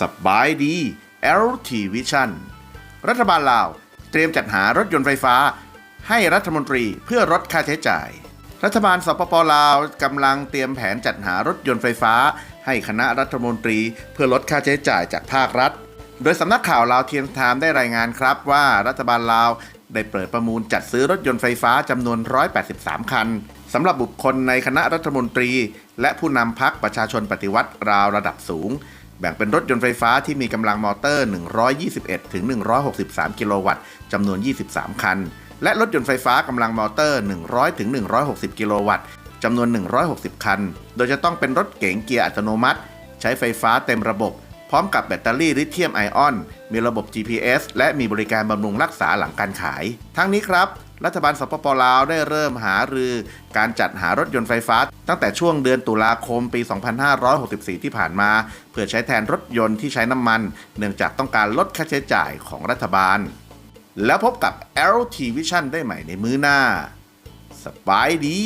สบายดี LT Vision รัฐบาลลาว เตรียมจัดหารถยนต์ไฟฟ้า ให้รัฐมนตรีเพื่อลดค่าใช้จ่าย รัฐบาลสปปลาวกำลังเตรียมแผนจัดหารถยนต์ไฟฟ้า ให้คณะรัฐมนตรีเพื่อลดค่าใช้จ่ายจากภาครัฐ โดยสำนักข่าวลาวเทียมไทม์ได้รายงานครับว่ารัฐบาลลาว ได้เปิดประมูลจัดซื้อรถยนต์ไฟฟ้าจำนวน 183 คันสำหรับบุคคลในคณะรัฐมนตรี และผู้นำพักประชาชนปฏิวัติราวระดับสูง แบ่งเป็นรถยนต์ไฟฟ้าที่มีกำลังมอเตอร์ 121ถึง163 กิโลวัตต์จำนวน 23 คัน และรถยนต์ไฟฟ้ากำลังมอเตอร์ 100ถึง160 กิโลวัตต์จำนวน 160 คัน โดยจะต้องเป็นรถเก๋งเกียร์อัตโนมัติ ใช้ไฟฟ้าเต็มระบบ พร้อมกับแบตเตอรี่ลิเธียมไอออน มีระบบ GPS และมีบริการบำรุงรักษาหลังการขาย ทั้งนี้ครับ รัฐบาลสปปลาวได้เริ่มหารือการจัดหารถยนต์ไฟฟ้า ตั้งแต่ช่วงเดือนตุลาคมปี 2564 ที่ผ่านมา เพื่อใช้แทนรถยนต์ที่ใช้น้ำมัน เนื่องจากต้องการลดค่าใช้จ่ายของรัฐบาล แล้วพบกับ LT Vision ได้ใหม่ในมื้อหน้าสบายดี